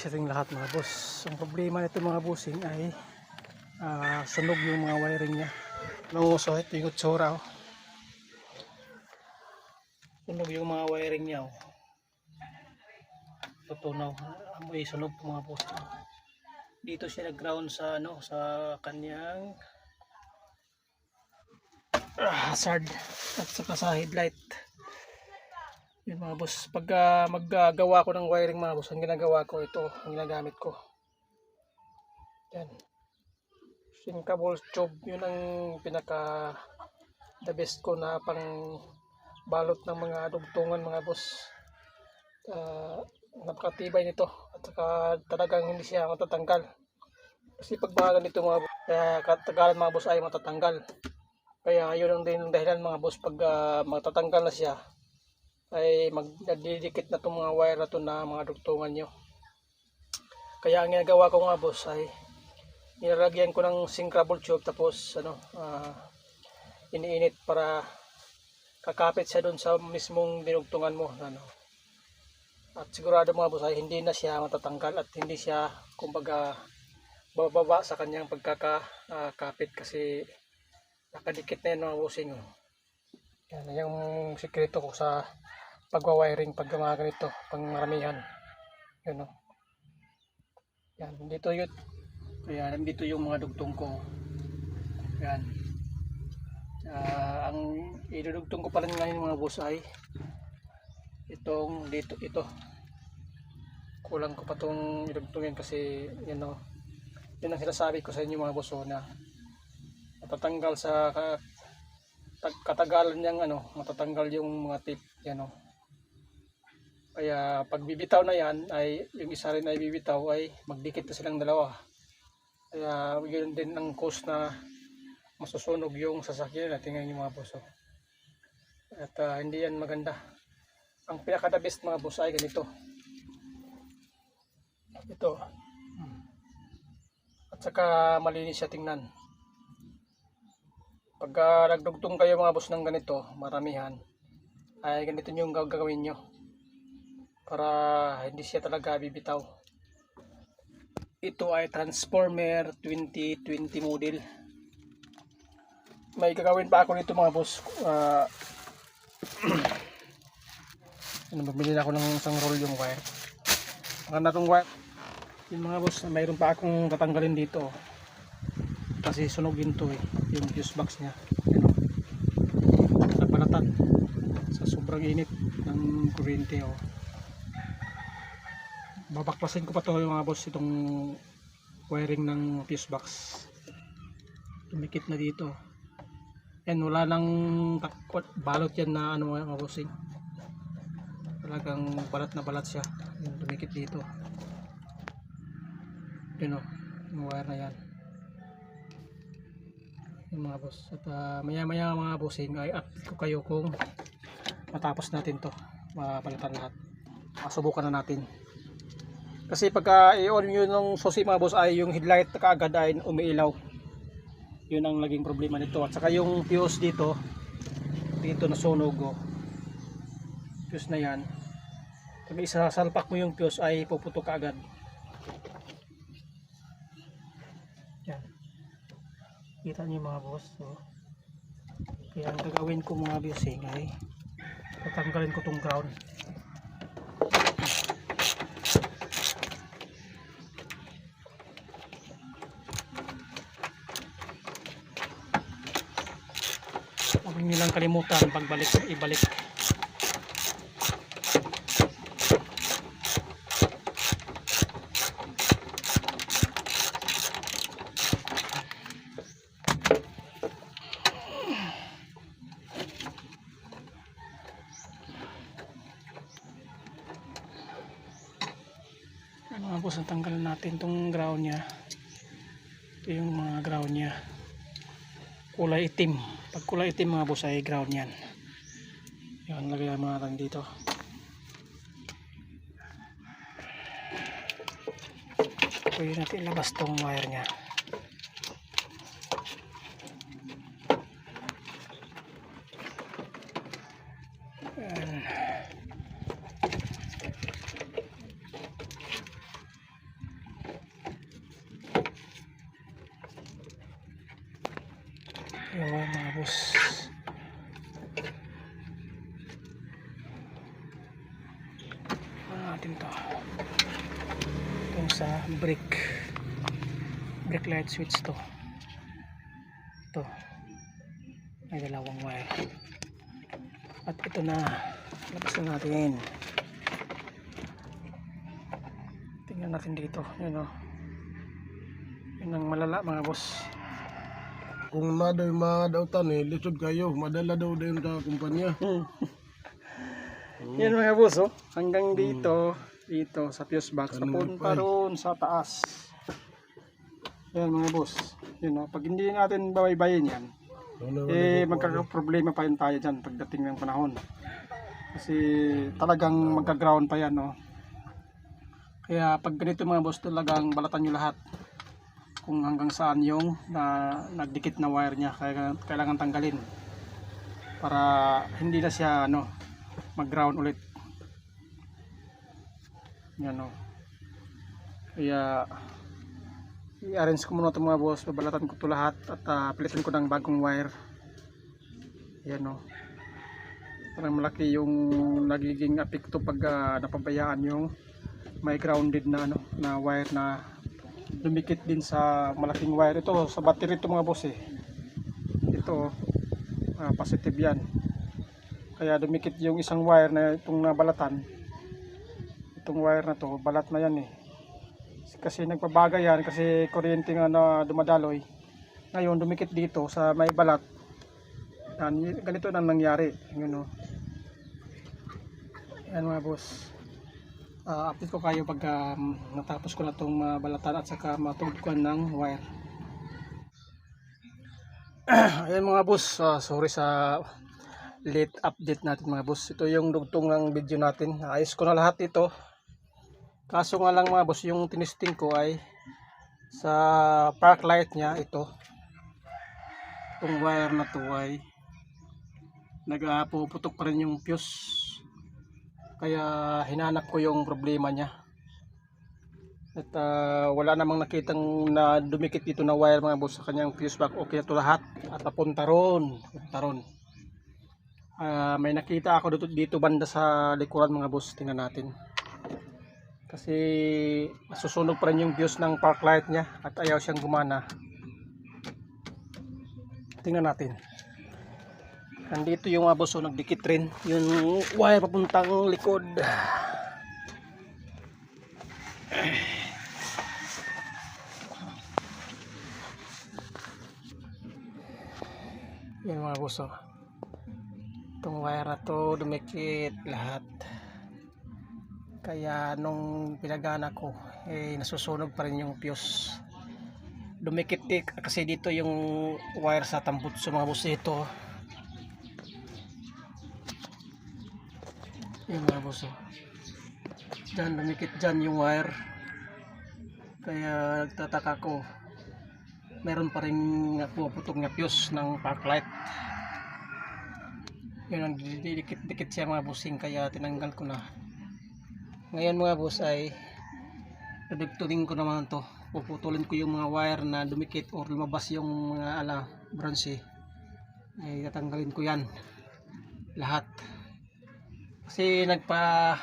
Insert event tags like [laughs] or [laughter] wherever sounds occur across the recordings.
sa ating lahat mga boss. Ang problema nito mga bossing ay ah, sunog yung mga wiring niya. Nanguso, ito yung tsura. Oh. Sunog yung mga wiring niya. Oh. Tutunaw. Amoy sunog mga boss. Dito siya nag-ground sa ano sa kanyang ah, hazard at saka sa headlight. Mga boss, pag ah, maggagawa ko ng wiring mga boss, ang ginagawa ko ito, ang ginagamit ko. Yan. Sinkable tube, yun ang pinaka the best ko na pang balot ng mga dugtungan mga boss. Ah, napakatibay nito at saka talagang hindi siya matatanggal. Kasi pag mga ganito mga boss, kaya katagalan mga boss ay matatanggal. Kaya yun ang din ang dahilan mga boss pag ah, matatanggal na siya ay magdidikit na itong mga wire na na mga dugtungan nyo. Kaya ang ginagawa ko nga boss ay nilalagyan ko ng sinkable tube tapos ano ah, iniinit para kakapit siya doon sa mismong dinugtungan mo ano. At sigurado mga boss ay hindi na siya matatanggal at hindi siya kumbaga bababa sa kanyang pagkakakapit kasi nakadikit na yan mga bossing. Yan yung sikreto ko sa pagwa-wiring pag mga ganito, pang maramihan. Yan o. Yan, dito yun. Kaya nandito yung mga dugtong ko. Yan. Ah, ang idudugtong ko pa rin ngayon mga boss ay itong dito, ito. Kulang ko pa itong idugtungin kasi yan o. Yun ang sinasabi ko sa inyo mga boss o, na matatanggal sa ka- tag- katagalan niyang ano, matatanggal yung mga tip, yan o. Kaya pag bibitaw na yan, ay yung isa rin ay bibitaw ay magdikit na silang dalawa. Kaya yun din ang cause na masusunog yung sasakyan natin ngayon yung mga boss. oh. At ah, hindi yan maganda. Ang pinaka the mga boss ay ganito. Ito. At saka malinis siya tingnan. Pagka nagdugtong kayo mga boss ng ganito, maramihan, ay ganito yung gagawin nyo. Para hindi siya talaga bibitaw. Ito ay Transformer 2020 model. May gagawin pa ako nito mga boss. [clears throat] Ano, bumili ako ng isang roll yung wire. Maganda tong wire. Yung mga boss, mayroon pa akong tatanggalin dito. Kasi sunog yun to eh. Yung fuse box niya. Yan o. Nabalatan. Sa sobrang init ng kuryente o. Babaklasin ko pa to mga boss itong wiring ng fuse box. Tumikit na dito. Yan, wala nang balot yan na ano mga bossing. Talagang balat na balat siya. Yan, tumikit dito. Yun o, yung wire na yan yung mga boss at ah, maya maya mga bossing ay update ko kayo kung matapos natin to mapalitan lahat masubukan na natin kasi pagka i-on nyo ng susi mga boss ay yung headlight kaagad ay umiilaw. Yun ang naging problema nito. At saka yung fuse dito dito na sunog oh. fuse na yan. Pag isasalpak mo yung fuse ay puputok kaagad. Yan. Kita niyo mga boss so, kaya ang gagawin ko mga busing ay tatanggalin ko tong ground huwag nilang kalimutan pagbalik ibalik Ano nga boss, natanggalan natin tong ground niya. Ito yung mga ground niya. Kulay itim. Pag kulay itim mga boss ay ground yan. Yan, lagay mga natin dito. Pwede natin ilabas tong wire niya. Yan. Yung mga boss. Ano natin to? Itong sa brick. Brick light switch to. Ito. May dalawang wire. At ito na. Labas na natin. Tingnan natin dito. Yun o. Yun ang malala mga boss. Kung na daw madautan eh, lisod kayo. Madala daw din ka kumpanya. Hmm. [laughs] Yan mga boss, oh. Hanggang dito, dito sa fuse box. Papunta pa eh. roon sa taas. Yan mga boss. Yun, oh. Pag hindi natin babaybayin yan, eh magkakaproblema pa yun tayo dyan pagdating ng panahon. Kasi talagang magka-ground pa yan, no. Kaya pag ganito mga boss, talagang balatan nyo lahat kung hanggang saan yung na, nagdikit na wire niya. Kaya kailangan tanggalin para hindi na siya ano mag-ground ulit. Yan o. Kaya i-arrange ko muna ito mga boss. Babalatan ko ito lahat at ah, pilitin ko ng bagong wire. Yan o. Parang malaki yung nagiging apekto pag ah, napabayaan yung may grounded na ano na wire na dumikit din sa malaking wire ito sa battery ito mga boss eh ito ah, positive yan kaya dumikit yung isang wire na itong nabalatan. Itong wire na to balat na yan eh. Kasi nagpabaga yan kasi kuryente nga na dumadaloy. Ngayon dumikit dito sa may balat. Yan, ganito na nangyari. Yun o yan mga boss. Uh, update ko kayo pag um, natapos ko na itong mabalatan at saka matugtugan ng wire. [clears throat] Ayan mga boss. Ah, sorry sa late update natin mga boss. Ito yung dugtong ng video natin. Ayos ko na lahat ito. Kaso nga lang mga boss yung tinisting ko ay sa park light nya ito. Itong wire na to ay nagpuputok pa rin yung fuse. Kaya hinanap ko yung problema niya. At ah, wala namang nakitang na dumikit dito na wire mga boss sa kanyang fuse box okay na to lahat. At papunta ron. Papunta ron Ah, may nakita ako dito, dito banda sa likuran mga boss. Tingnan natin. Kasi nasusunog pa rin yung fuse ng park light niya at ayaw siyang gumana. Tingnan natin. Nandito yung mga boss oh, nagdikit rin yung wire papuntang likod. Yan mga buso. Wire to dumikit lahat. Kaya nung pinagana ko, eh nasusunog pa rin yung fuse. Dumikit eh, kasi dito yung wire sa tambutso mga buso ito. Yan mga buso. Diyan, dumikit dyan yung wire. Kaya nagtataka ko, meron pa rin puputong na fuse ng park light yun ang didikit-dikit siya mga busing kaya tinanggal ko na. Ngayon mga boss ay dudugtugin ko naman to. Puputulin ko yung mga wire na dumikit or lumabas yung mga ala bronze ay tatanggalin ko yan. Lahat. Kasi nagpa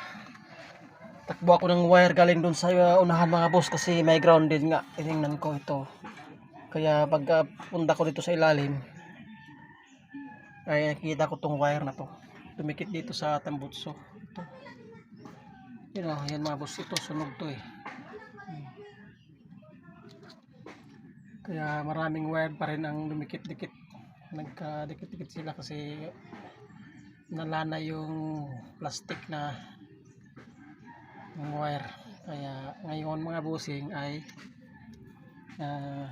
takbo ako ng wire galing doon sa uh, unahan mga boss kasi may grounded nga. Tinignan ko ito. Kaya pag uh, ko dito sa ilalim ay nakikita ko tong wire na to. Dumikit dito sa tambutso. Ito. Yun o yan mga boss. Ito sunog to eh. Hmm. kaya maraming wire pa rin ang dumikit-dikit. Nagkadikit-dikit sila kasi nalana yung plastic na wire. Kaya ngayon mga busing ay uh,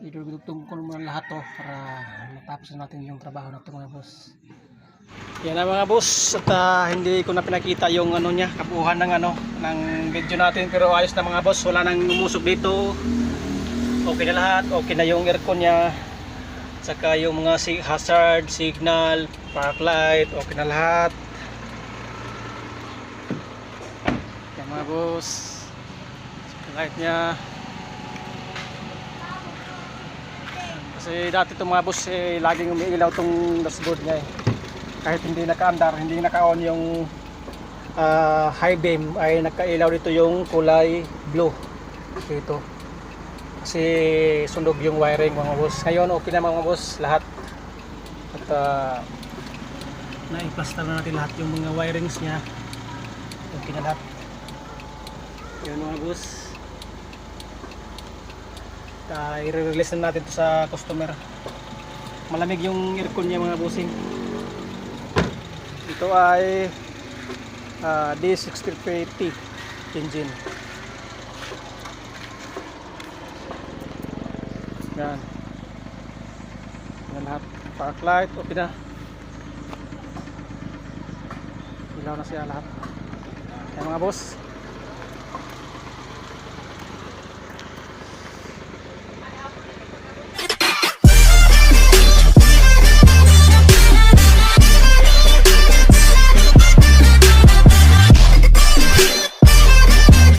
idudugtong ko naman lahat to para matapos na natin yung trabaho na ito mga boss. Yan na mga boss. At ah, hindi ko na pinakita yung ano niya kabuuhan ng ano ng video natin. Pero ayos na mga boss. Wala nang umusog dito. Okay na lahat. Okay na yung aircon niya. Saka yung mga hazard signal park light. Okay na lahat. Yan mga boss. Light niya Kasi dati itong mga boss eh, laging umiilaw itong dashboard niya eh. Kahit hindi naka-andar, hindi naka-on yung ah, high beam ay nagkailaw dito yung kulay blue. Dito. Kasi sunog yung wiring mga boss. Ngayon okay na mga boss lahat. At uh, na-plaster na natin lahat yung mga wirings niya. Okay na lahat. Yun mga boss. Uh, i-release na natin to sa customer. Malamig yung aircon niya mga bossing. Ito ay ah, D6380 engine. Yan. Yan lahat. Park light, okay na. Ilaw na siya lahat. Yan mga boss.